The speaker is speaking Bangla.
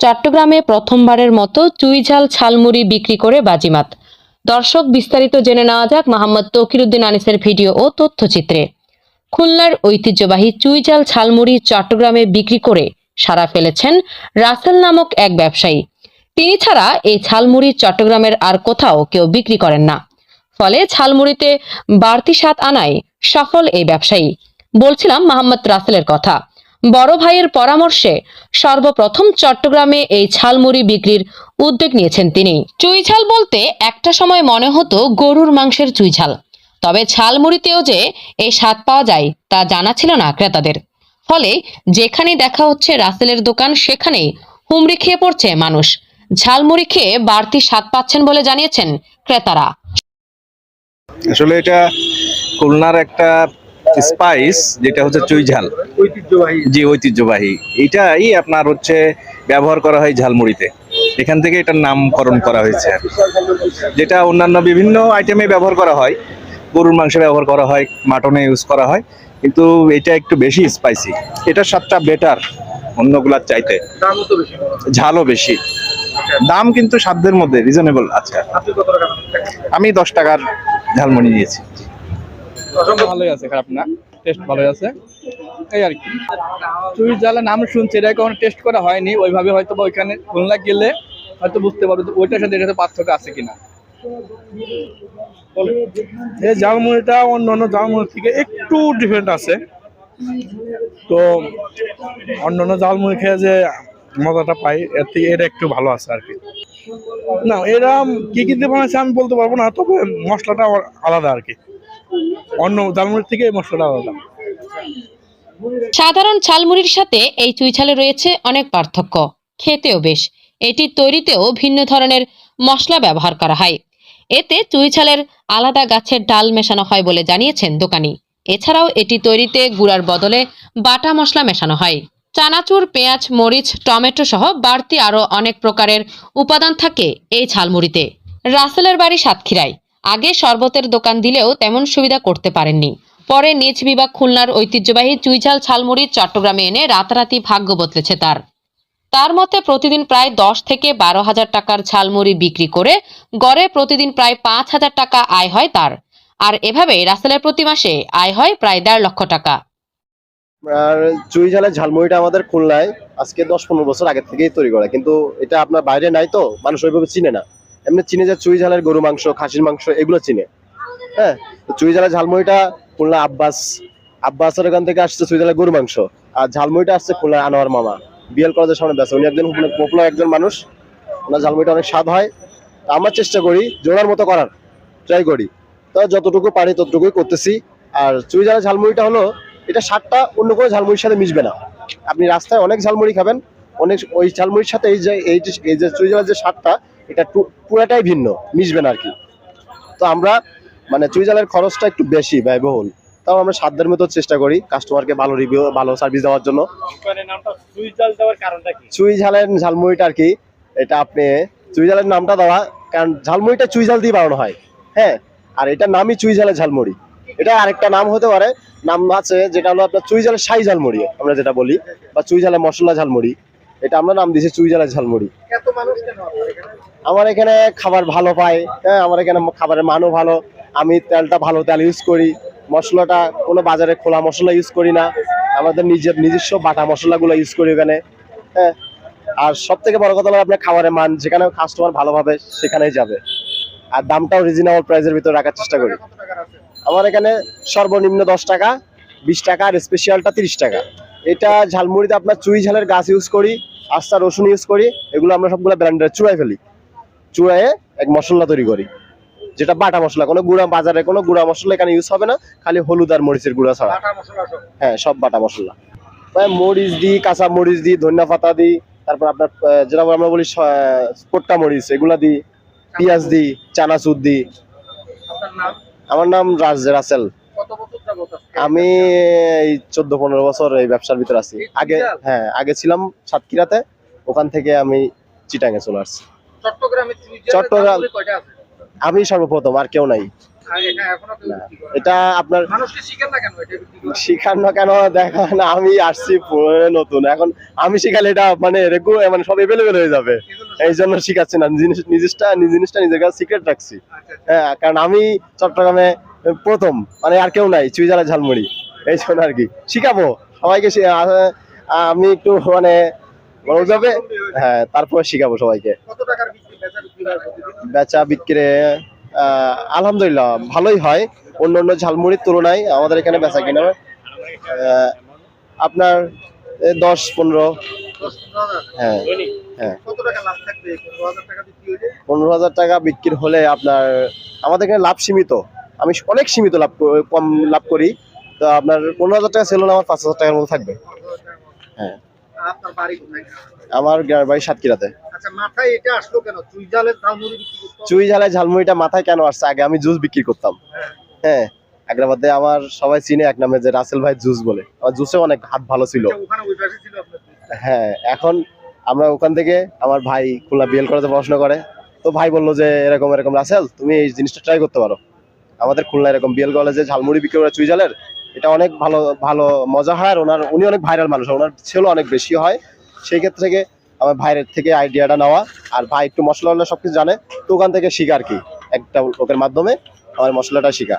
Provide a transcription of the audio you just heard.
চট্টগ্রামে প্রথমবারের মতো চুইঝাল ছালমুড়ি বিক্রি করে বাজিমাত। দর্শক বিস্তারিত জেনে নেওয়া যাক মোহাম্মদ তকিরুদ্দিন আনিসের ভিডিও ও তথ্যচিত্রে। খুলনার ঐতিহ্যবাহী চুইঝাল ছালমুড়ি চট্টগ্রামে বিক্রি করে সারা ফেলেছেন রাসেল নামক এক ব্যবসায়ী। তিনি ছাড়া এই ঝালমুড়ি চট্টগ্রামের আর কোথাও কেউ বিক্রি করেন না। ফলে ঝালমুড়িতে বাড়তি স্বাদ আনায় সফল এই ব্যবসায়ী। বলছিলাম মোহাম্মদ রাসেলের কথা। বড় ভাইয়ের পরামর্শে সর্বপ্রথম চট্টগ্রামে এই ঝালমুড়ি বিক্রির উদ্যোগ নিয়েছেন তিনি। চুইঝাল বলতে একটা সময় মনে হতো গরুর মাংসের চুইঝাল তবে ঝালমুড়িতেও যে এই স্বাদ পাওয়া যায় তা জানা ছিল না ক্রেতাদের। ফলে যেখানে দেখা হচ্ছে রাসেলের দোকান, সেখানেই হুমড়ি খেয়ে পড়ছে মানুষ। ঝালমুড়ি খেয়ে বাড়তি স্বাদ পাচ্ছেন বলে জানিয়েছেন ক্রেতারা। আসলে এটা খুলনার একটা স্পাইস যেটা হচ্ছে চুইঝাল ঐতিহ্যবাহী। জি ঐতিহ্যবাহী। এটাই আপনার হচ্ছে ব্যবহার করা হয় ঝালমুড়িতে। এখান থেকে এটার নামকরণ করা হয়েছে যেটা অন্যান্য বিভিন্ন আইটেমে ব্যবহার করা হয়। গরুর মাংসে ব্যবহার করা হয় মাটনে ইউজ করা হয়। কিন্তু এটা একটু বেশি স্পাইসি এটার স্বাদটা বেটার অন্যগুলার চাইতে। ঝালও বেশি। দাম কিন্তু সাধ্যের মধ্যে রিজনেবল আছে। আমি দশ টাকার ঝালমুড়ি নিয়েছি। ভালোই আছে, খারাপ না। টেস্ট ভালোই আছে। এই আর কি। চুই জ্বালা নাম শুনছি, এটা কখনো টেস্ট করা হয়নি। ওইভাবে হয়তো বা ওইখানে খুলনা গেলে হয়তো বুঝতে পারব ওইটার সাথে এটাতে পার্থক্য আছে কিনা। এই ঝালমুড়িটা অন্য অন্য ঝালমুড়ি থেকে একটু ডিফারেন্ট আছে। তো অন্য অন্য ঝালমুড়ি খেয়ে যে মজাটা পাই, এর থেকে এটা একটু ভালো আছে আর কি। না, এরা কি কি দিয়ে বানাচ্ছে আমি বলতে পারব না, তবে মশলাটা আলাদা আর কি। অন্য ঝালমুড়ির থেকে মশলাটা আলাদা। সাধারণ ঝালমুড়ির সাথে এই চুইঝালে রয়েছে অনেক পার্থক্য। খেতেও বেশ। এটি তৈরিতেও ভিন্ন ধরনের মশলা ব্যবহার করা হয়। এতে চুইঝালের আলাদা গাছের ডাল মেশানো হয় বলে জানিয়েছেন দোকানি। এছাড়াও এটি তৈরিতে গুড়ার বদলে বাটা মশলা মেশানো হয়। চানাচুর, পেঁয়াজ, মরিচ, টমেটো সহ বাড়তি আরও অনেক প্রকারের উপাদান থাকে এই ঝালমুড়িতে। রাসেলের বাড়ি সাতক্ষীরায়। আগে শরবতের দোকান দিলেও তেমন সুবিধা করতে পারেননি। পরে নিজ বিভাগ খুলনার ঐতিহ্যবাহী চুইঝাল ঝালমুড়ি চট্টগ্রামে এনে রাতারাতি ভাগ্য বদলেছে তার। তার মতে প্রতিদিন প্রায় দশ থেকে বারো হাজার টাকার ঝালমুড়ি বিক্রি করে গড়ে প্রতিদিন প্রায় পাঁচ হাজার টাকা আয় হয় তার। আর এভাবে রাসেলের প্রতি মাসে আয় হয় প্রায় দেড় লক্ষ টাকা। আর চুই ঝালের ঝালমুড়িটা আমাদের খুলনায় আজকে দশ পনেরো বছর আগে থেকেই তৈরি করা। কিন্তু এটা আপনার বাইরে নাই তো, মানুষ ওইভাবে চিনে না। এমনি চিনে যে চুই ঝালের গরু মাংস, খাসির মাংস, এগুলো চিনে। হ্যাঁ? চুই ঝালের ঝালমুড়িটা খুলনা আব্বাস, আব্বাসের ওখান থেকে আসছে চুই ঝালের গরু মাংস। আর ঝালমুড়িটা আসছে খুলনা আনোয়ার মামা। বিএল কলেজের সামনে ব্যস্ত উনি একজন পপুলার একজন মানুষ। ওনার ঝালমুড়িটা অনেক স্বাদ হয়। আমরা চেষ্টা করি, জোড়ার মতো করার। ট্রাই করি। তো যতটুকু পারি ততটুকুই করতেছি। আর চুই ঝালের ঝালমুড়িটা হলো, এটা স্বাদটা অন্য কোনো ঝালমুড়ির সাথে মিশবে না। আপনি রাস্তায় অনেক ঝালমুড়ি খাবেন। অনেক ওই ঝালমুড়ির সাথে এই যে এই যে এই যে চুইঝালের যে স্বাদটা এটা পুরাটাই ভিন্ন মিশবে না আর কি তো আমরা মানে চুইঝালের খরচটা একটু বেশি ব্যয়বহুল। তাও আমরা সাধ্যের মতো চেষ্টা করি কাস্টমারকে ভালো রিভিউ ভালো সার্ভিস দেওয়ার জন্য। চুই ঝালের ঝালমুড়িটা আর কি? এটা আপনি চুই ঝালের নামটা দেওয়া কারণ ঝালমুড়িটা চুই ঝাল দিয়ে বানানো হয়। হ্যাঁ আর এটা নামই চুই ঝালের ঝালমুড়ি। এটা আরেকটা নাম হতে পারে নাম আছে যেটা হলো আপনার চুই ঝালের সাই ঝালমুড়ি আমরা যেটা বলি বা চুই ঝালের মশলা ঝালমুড়ি। এটা আমরা নাম দিয়েছি চুই ঝালের ঝালমুড়ি? আমার এখানে খাবার ভালো পাই হ্যাঁ আমার এখানে খাবারের মানও ভালো। আমি তেলটা ভালো তেল ইউজ করি মশলাটা কোনো বাজারে খোলা মশলা ইউজ করি না। আমাদের নিজের নিজস্ব বাটা মশলাগুলো ইউজ করি এখানে হ্যাঁ। আর সব থেকে বড় কথা হলো আপনার খাবারের মান যেখানে কাস্টমার ভালোভাবে সেখানেই যাবে। আর দামটাও রিজনেবল প্রাইসের ভিতরে রাখার চেষ্টা করি? আমার এখানে সর্বনিম্ন দশ টাকা বিশ টাকা আর স্পেশালটা তিরিশ টাকা। এটা ঝালমুড়িতে আপনার চুই ঝালের গাছ ইউজ করি আস্তা রসুন ইউজ করি এগুলো আমরা সবগুলো ব্র্যান্ডের চুড়াই ফেলি। চুড়াইয়ে এক মশলা তৈরি করি যেটা বাটা মশলা কোনো গুঁড়া বাজারে কোনো গুঁড়া মশলা এখানে ইউজ হবে না খালি হলুদ আর মরিচের গুঁড়া ছাড়া। হ্যাঁ সব বাটা মশলা। মরিচ দিই কাঁচা মরিচ দিই ধনিয়া পাতা দিই তারপর আপনার যেটা আমরা বলি পোট্টা মরিচ এগুলা দিই পেঁয়াজ দিই চানাচুর দিই। আমার নাম রাজ রাসেল কত বছর যাবত আজকে? আমি এই চোদ্দ পনেরো বছর এই ব্যবসার ভিতরে আছি। আগে হ্যাঁ আগে ছিলাম সাতক্ষীরাতে ওখান থেকে আমি চিটাঙে চলে আসছি। চট্টগ্রাম-? আমি সর্বপ্রথম আর কেউ নাই। এটা আপনার মানুষকে না কেন এটা শিখানো কেন? দেখা আমি আসছি নতুন। এখন আমি শিখালে এটা মানে রেগু মানে সব এভেলেবেল হয়ে যাবে। এই জন্য শিখাচ্ছি না। জিনিস নিজেরটা জিনিসটা নিজের কাছে সিক্রেট রাখছি। হ্যাঁ কারণ আমি চট্টগ্রামে প্রথম মানে আর কেউ নাই চুইজালা ঝালমুড়ি। এই জন্য আর কি। শিখাবো সবাইকে আমি একটু মানে যাবে হ্যাঁ তারপর শিখাবো সবাইকে। বেচা বিক্রি আলহামদুলিল্লাহ ভালোই হয়। অন্য অন্য ঝালমুড়ির তুলনায় আমাদের এখানে বেচা কিনা আপনার দশ পনেরো? হ্যাঁ হ্যাঁ। পনেরো হাজার টাকা বিক্রি হলে? আপনার আমাদের এখানে লাভ সীমিত। আমি অনেক সীমিত লাভ কম লাভ করি। তো আপনার পনেরো হাজার টাকা সেল হলে আমার পাঁচ হাজার টাকার মতো থাকবে। হ্যাঁ। আমার বাড়ি সাতক্ষীরাতে। আচ্ছা চুই জালের ঝালমুড়ি বিক্রি করতে চুই ঝালে ঝালমুড়িটা মাথায় কেন আসছে? আগে আমি জুস বিক্রি করতাম। হ্যাঁ। আগ্রাবাদে আমার সবাই চিনে এক নামে যে রাসেল ভাই জুস বলে। আমার জুসে অনেক হাত ভালো ছিল। হ্যাঁ এখন আমরা ওখান থেকে আমার ভাই খুলনা বিএল কলেজে পড়াশোনা করে। তো ভাই বলল যে, এরকম এরকম, রাসেল, তুমি এই জিনিসটা ট্রাই করতে পারো। আমাদের খুলনা এরকম বিএল কলেজে ঝালমুড়ি বিক্রি করে চুইজালের, এটা অনেক ভালো ভালো মজা হয় আর ওনার, উনি অনেক ভাইরাল মানুষ, ওনার ছেল অনেক বেশি হয়। সেই ক্ষেত্র থেকে আমার ভাইয়ের থেকে আইডিয়াটা নেওয়া। আর ভাই একটু মশলা টশলা সবকিছু জানে, তো ওখান থেকে শিখা আর কি, একটা লোকের মাধ্যমে আমার মশলাটা শিখা।